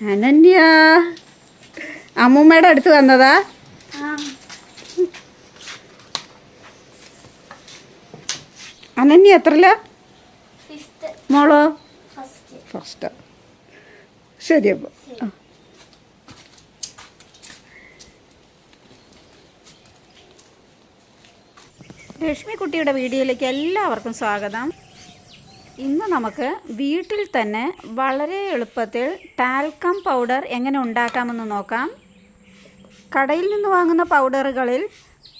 അനന്യ അമ്മൂമ്മയുടെ അടുത്ത് വന്നതാ? അനന്യ എത്രല്ല? മോളോ? ഫസ്റ്റ്. ഫസ്റ്റ്. ശരി അപ്പോൾ ലക്ഷ്മിക്കുട്ടിയുടെ വീഡിയോയിലേക്ക് എല്ലാവർക്കും സ്വാഗതം. ഇന്ന് നമുക്ക് വീട്ടിൽ തന്നെ വളരെ എളുപ്പത്തിൽ ടാൽക്കം പൗഡർ എങ്ങനെ ഉണ്ടാക്കാമെന്ന് നോക്കാം. കടയിൽ നിന്ന് വാങ്ങുന്ന പൗഡറുകളിൽ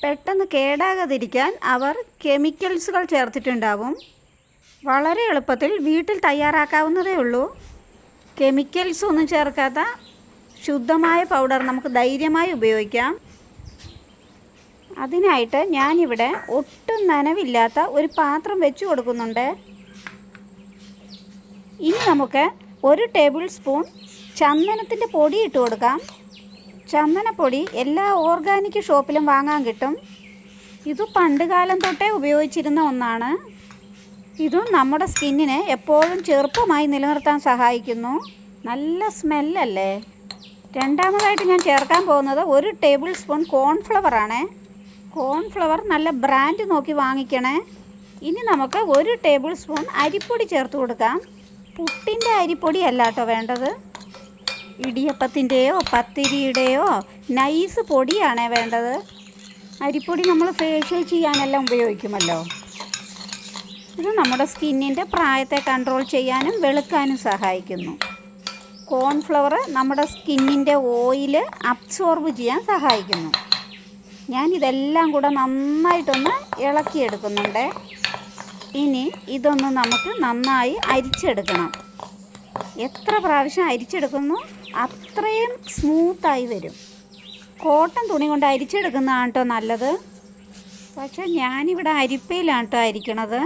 പെട്ടെന്ന് കേടാകാതിരിക്കാൻ അവർ കെമിക്കൽസുകൾ ചേർത്തിട്ടുണ്ടാവും. വളരെ എളുപ്പത്തിൽ വീട്ടിൽ തയ്യാറാക്കാവുന്നതേ ഉള്ളൂ. കെമിക്കൽസ് ഒന്നും ചേർക്കാത്ത ശുദ്ധമായ പൗഡർ നമുക്ക് ധൈര്യമായി ഉപയോഗിക്കാം. അതിനായിട്ട് ഞാനിവിടെ ഒട്ടും നനവില്ലാത്ത ഒരു പാത്രം വെച്ച് കൊടുക്കുന്നുണ്ട്. ഇനി നമുക്ക് ഒരു ടേബിൾ സ്പൂൺ ചന്ദനത്തിന്റെ പൊടി ഇട്ട് കൊടുക്കാം. ചന്ദനപ്പൊടി എല്ലാ ഓർഗാനിക് ഷോപ്പിലും വാങ്ങാൻ കിട്ടും. ഇത് പണ്ട് കാലം തൊട്ടേ ഉപയോഗിച്ചിരുന്ന ഒന്നാണ്. ഇതും നമ്മുടെ സ്കിന്നിനെ എപ്പോഴും ചെറുപ്പമായി നിലനിർത്താൻ സഹായിക്കുന്നു. നല്ല സ്മെല്ലല്ലേ? രണ്ടാമതായിട്ട് ഞാൻ ചേർക്കാൻ പോകുന്നത് ഒരു ടേബിൾ സ്പൂൺ കോൺഫ്ലവർ ആണ്. കോൺഫ്ലവർ നല്ല ബ്രാൻഡ് നോക്കി വാങ്ങിക്കണേ. ഇനി നമുക്ക് ഒരു ടേബിൾ സ്പൂൺ അരിപ്പൊടി ചേർത്ത് കൊടുക്കാം. പുട്ടിന്റെ അരിപ്പൊടി കേട്ടോ വേണ്ടത്? ഇടിയപ്പത്തിന്റെയോ പത്തിരിയുടെയോ നൈസ് പൊടിയാണേ വേണ്ടത്. അരിപ്പൊടി നമ്മൾ ഫേഷ്യൽ ചെയ്യാനെല്ലാം ഉപയോഗിക്കുമല്ലോ. ഇത് നമ്മുടെ സ്കിന്നിന്റെ പ്രായത്തെ കൺട്രോൾ ചെയ്യാനും വെളുക്കാനും സഹായിക്കുന്നു. കോൺഫ്ലവർ നമ്മുടെ സ്കിന്നിന്റെ ഓയിൽ അബ്സോർബ് ചെയ്യാൻ സഹായിക്കുന്നു. ഞാൻ ഇതെല്ലാം കൂടെ നന്നായിട്ടൊന്ന് ഇളക്കിയെടുക്കുന്നുണ്ട്. ഇനി ഇതൊന്ന് നമുക്ക് നന്നായി അരിച്ചെടുക്കണം. എത്ര പ്രാവശ്യം അരിച്ചെടുക്കുന്നു അത്രയും സ്മൂത്തായി വരും. കോട്ടൺ തുണി കൊണ്ട് അരിച്ചെടുക്കുന്നതാണ് കേട്ടോ നല്ലത്. പക്ഷേ ഞാനിവിടെ അരിപ്പയിലാണ് കേട്ടോ അരിക്കണത്.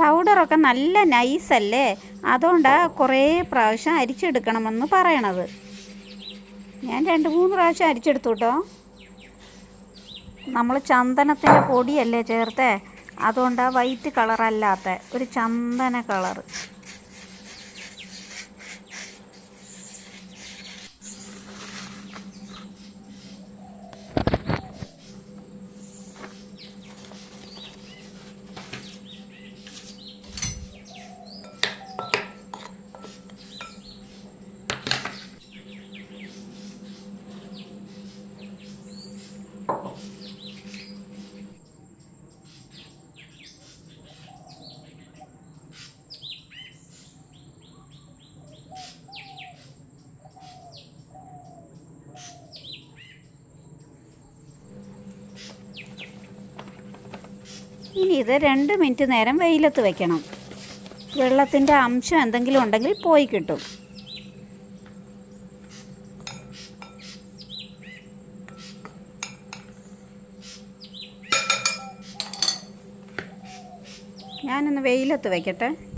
പൗഡറൊക്കെ നല്ല നൈസല്ലേ അതുകൊണ്ടാണ് കുറേ പ്രാവശ്യം അരിച്ചെടുക്കണമെന്ന് പറയണത്. ഞാൻ രണ്ട് മൂന്ന് പ്രാവശ്യം അരിച്ചെടുത്തു കേട്ടോ. നമ്മൾ ചന്ദനത്തിന്റെ പൊടിയല്ലേ ചേർത്തേ? അതുകൊണ്ടാണ് വൈറ്റ് കളറല്ലാത്ത ഒരു ചന്ദന കളറ് ഇനി ഇത് രണ്ട് മിനിറ്റ് നേരം വെയിലത്ത് വെക്കണം. വെള്ളത്തിന്റെ അംശം എന്തെങ്കിലും ഉണ്ടെങ്കിൽ പോയി കിട്ടും. ഞാനൊന്ന് വെയിലത്ത് വെക്കട്ടെ.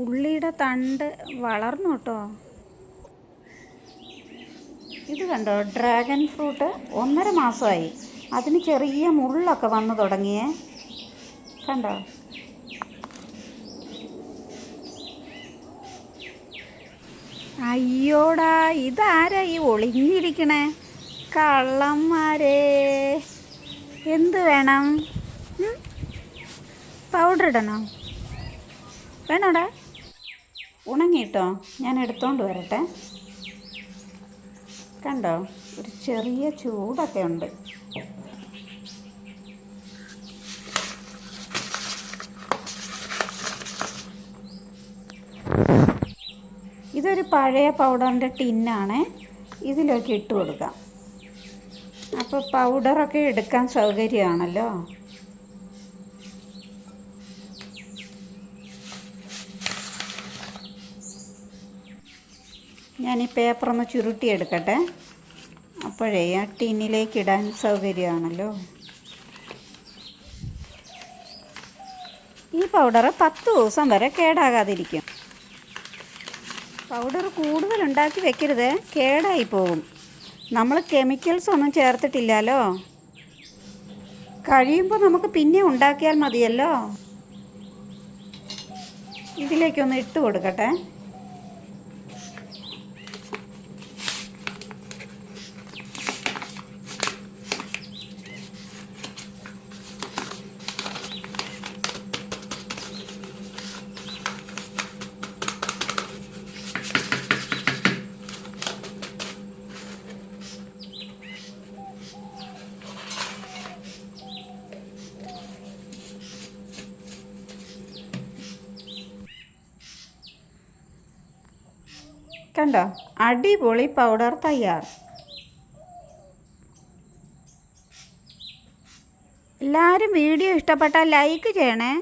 ഉള്ളിയുടെ തണ്ട് വളർന്നു കേട്ടോ. ഇത് കണ്ടോ? ഡ്രാഗൺ ഫ്രൂട്ട് ഒന്നര മാസമായി. അതിന് ചെറിയ മുള്ളൊക്കെ വന്നു തുടങ്ങിയേ. കണ്ടോ? അയ്യോടാ ഇതാരാ ഈ ഒളിഞ്ഞിരിക്കണേ? കള്ളന്മാരേ. എന്ത് വേണം? പൗഡർ ഇടണോ? വേണോടാ? ഉണങ്ങിട്ടോ ഞാൻ എടുത്തോണ്ട് വരട്ടെ. കണ്ടോ? ഒരു ചെറിയ ചൂടൊക്കെ ഉണ്ട്. ഇതൊരു പഴയ പൗഡറിന്റെ ടിന്നാണ്. ഇതിലേക്ക് ഇട്ട് കൊടുക്കാം. അപ്പോൾ പൗഡറൊക്കെ എടുക്കാൻ സൗകര്യമാണല്ലോ. ഞാൻ ഈ പേപ്പർ ഒന്ന് ചുരുട്ടിയെടുക്കട്ടെ. അപ്പോഴേ ആ ടിന്നിലേക്ക് ഇടാൻ സൗകര്യമാണല്ലോ. ഈ പൗഡർ പത്ത് ദിവസം വരെ കേടാകാതിരിക്കും. പൗഡർ കൂടുതൽ ഉണ്ടാക്കി വെക്കരുത്. കേടായി പോകും. നമ്മൾ കെമിക്കൽസ് ഒന്നും ചേർത്തിട്ടില്ലല്ലോ. കഴിയുമ്പോൾ നമുക്ക് പിന്നെ ഉണ്ടാക്കിയാൽ മതിയല്ലോ. ഇതിലേക്കൊന്ന് ഇട്ട് കൊടുക്കട്ടെ. കണ്ടോ? അടിപൊളി പൗഡർ തയ്യാർ. എല്ലാവരും വീഡിയോ ഇഷ്ടപ്പെട്ടാൽ ലൈക്ക് ചെയ്യണേ.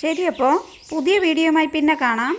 ശരി അപ്പോൾ പുതിയ വീഡിയോയുമായി പിന്നെ കാണാം.